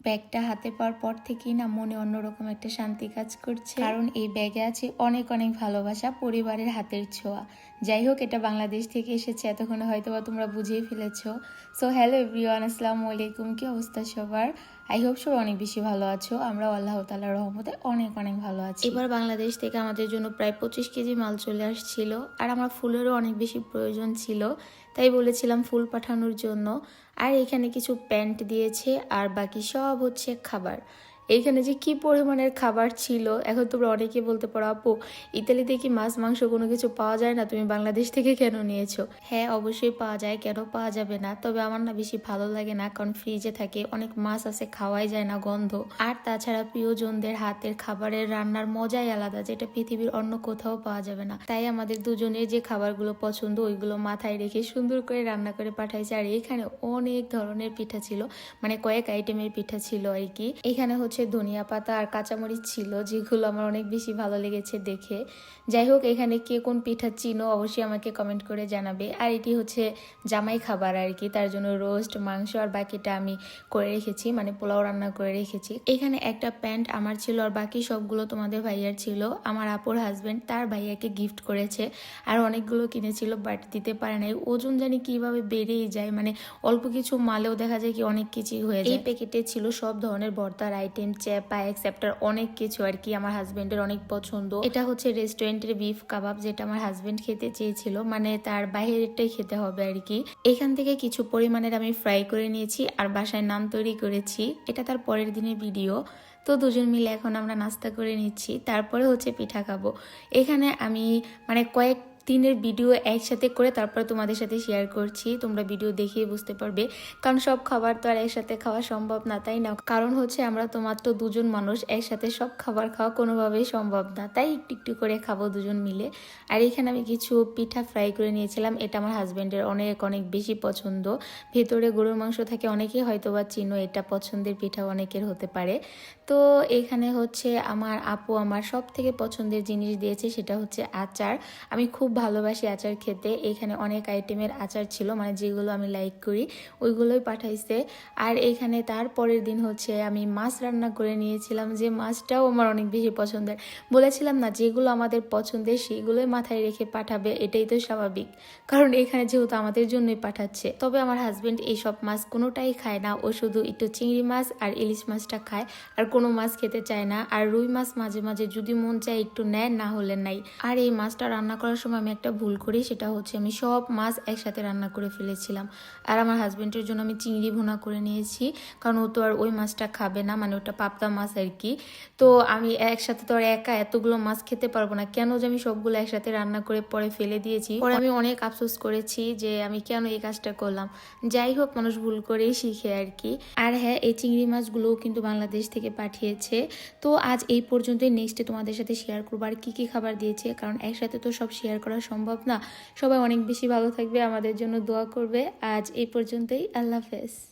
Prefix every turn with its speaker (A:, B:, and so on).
A: ব্যাগটা হাতে পাওয়ার পর থেকেই না মনে অন্যরকম একটা শান্তি কাজ করছে। কারণ এই ব্যাগে আছে অনেক অনেক ভালোবাসা পরিবারের হাতের ছোঁয়া। যাই হোক এটা বাংলাদেশ থেকে এসেছে এতক্ষণে হয়তো বা তোমরা বুঝেই ফেলেছো। সো হ্যালো এভরিওয়ান আসসালামু আলাইকুম কি অবস্থা সবার? আই হোপ সবাই অনেক বেশি ভালো আছো। আমরা আল্লাহ তালার রহমতে অনেক অনেক ভালো আছি। এবার বাংলাদেশ থেকে আমাদের জন্য প্রায় পঁচিশ কেজি মাল চলে আসছিল। আর আমার ফুলেরও অনেক বেশি প্রয়োজন ছিল তাই বলেছিলাম ফুল পাঠানোর জন্য। আর এখানে কিছু প্যান্ট দিয়েছে আর বাকি সব হচ্ছে খাবার। এইখানে যে কি পরিমাণের খাবার ছিল, এখন তোমরা অনেকে বলতে পারো, আপু, ইতালিতে কি মাছ, মাংস কোনো কিছু পাওয়া যায় না? তুমি বাংলাদেশ থেকে কেন নিয়েছো? হ্যাঁ অবশ্যই পাওয়া যায়, কেন পাওয়া যাবে না? তবে আমার না বেশি ভালো লাগে না, কারণ ফ্রিজে থাকে, অনেক মাছ আছে, খাওয়াই যায় না গন্ধ। আর তাছাড়া প্রিয়জনদের হাতের খাবারের রান্নার মজাই আলাদা, যেটা পৃথিবীর অন্য কোথাও পাওয়া যাবে না। তাই আমাদের দুজনের যে খাবারগুলো পছন্দ, ওইগুলো মাথায় রেখে সুন্দর করে রান্না করে পাঠাইছে। আর এখানে অনেক ধরনের পিঠা ছিল মানে কয়েক আইটেমের পিঠা ছিল আর কি। এখানে হচ্ছে ধনিয়া পাতা আর কাঁচামরিচ ছিল যেগুলো আমার অনেক বেশি ভালো লেগেছে দেখে। যাই হোক এখানে কে কোন পিঠা চিনো অবশ্যই আমাকে কমেন্ট করে জানাবে। আর এটি হচ্ছে জামাই খাবার আর কি তার জন্য রোস্ট মাংস আর বাকিটা আমি করে রেখেছি মানে পোলাও রান্না করে রেখেছি। এখানে একটা প্যান্ট আমার ছিল আর বাকি সবগুলো তোমাদের ভাইয়ার ছিল। আমার আপুর হাজবেন্ড তার ভাইয়াকে গিফট করেছে আর অনেকগুলো কিনেছিল বাট দিতে পারে নাই। ওজন জানি কীভাবে বেড়েই যায় মানে অল্প কিছু মালেও দেখা যায় কি অনেক কিছুই হয়ে যায়। এই প্যাকেটে ছিল সব ধরনের ভর্তার আইটেম চ্যাপা এক্সেপ্টার অনেক কিছু আর কি আমার হাজবেন্ডের অনেক পছন্দ। এটা হচ্ছে রেস্টুরেন্টের বিফ কাবাব যেটা আমার হাজবেন্ড খেতে চেয়েছিল মানে তার বাইরেরটাই খেতে হবে আর কি। এখান থেকে কিছু পরিমাণের আমি ফ্রাই করে নিয়েছি আর বাসায় নাম তৈরি করেছি। এটা তার পরের দিনের ভিডিও তো দুজন মিলে এখন আমরা নাস্তা করে নিচ্ছি। তারপরে হচ্ছে পিঠা খাব। এখানে আমি মানে কয়েক দিনের ভিডিও একসাথে করে তারপরে তোমাদের সাথে শেয়ার করছি। তোমরা ভিডিও দেখিয়ে বুঝতে পারবে। কারণ সব খাবার তো আর একসাথে খাওয়া সম্ভব না, তাই না? কারণ হচ্ছে আমরা তো মাত্র দুজন মানুষ, একসাথে সব খাবার খাওয়া কোনোভাবেই সম্ভব না। তাই একটু একটু করে খাব দুজন মিলে। আর এখানে আমি কিছু পিঠা ফ্রাই করে নিয়েছিলাম। এটা আমার হাজব্যান্ডের অনেক অনেক বেশি পছন্দ। ভেতরে গরুর মাংস থাকে, অনেকেই হয়তো বা চিনো, এটা পছন্দের পিঠা অনেকের হতে পারে। তো এখানে হচ্ছে আমার আপু আমার সব থেকে পছন্দের জিনিস দিয়েছে, সেটা হচ্ছে আচার। আমি খুব ভালোবাসি আচার খেতে। এখানে অনেক আইটেমের আচার ছিল মানে যেগুলো আমি লাইক করি, ওইগুলোই পাঠাইছে। আর এখানে তার পরের দিন হচ্ছে আমি মাছ রান্না করে নিয়েছিলাম, যে মাছটাও আমার অনেক বেশি পছন্দের। বলেছিলাম না, যেগুলো আমাদের পছন্দের সেগুলোই মাথায় রেখে পাঠাবে, এটাই তো স্বাভাবিক। কারণ এখানে যেহেতু আমাদের জন্যই পাঠাচ্ছে। তবে আমার হাজবেন্ড এইসব মাছ কোনোটাই খায় না। ও শুধু একটু চিংড়ি মাছ আর ইলিশ মাছটা খায়, আর কোনো মাছ খেতে চায় না। আর রুই মাছ মাঝে মাঝে যদি মন চায় একটু নেয়, না হলে নাই। আর এই মাছটা রান্না করার সময় আমি একটা ভুল করি, সেটা হচ্ছে আমি সব মাছ একসাথে রান্না করে ফেলেছিলাম। আর আমার হাজবেন্ডের জন্য আমি চিংড়ি ভুনা করে নিয়েছি, কারণ ও তো আর ওই মাছটা খাবে না মানে ওটা পাবদা মাছ আর কি। তো আমি একসাথে তো আর একা এতগুলো মাছ খেতে পারব না, কেন যে আমি সবগুলো একসাথে রান্না করে পরে ফেলে দিয়েছি। পরে আমি অনেক আফসোস করেছি যে আমি কেন এই কাজটা করলাম। যাই হোক, মানুষ ভুল করেই শিখে আর কি। আর হ্যাঁ এই চিংড়ি মাছগুলোও কিন্তু বাংলাদেশ থেকে পাঠিয়েছে। তো আজ এই পর্যন্তই। নেক্সটে তোমাদের সাথে শেয়ার করব আর কী কী খাবার দিয়েছে, কারণ একসাথে তো সব শেয়ার করা সম্ভব না। সবাই অনেক বেশি ভালো থাকবে, আমাদের জন্য দোয়া করবে। আজ এই পর্যন্তই। আল্লাহ হাফেজ।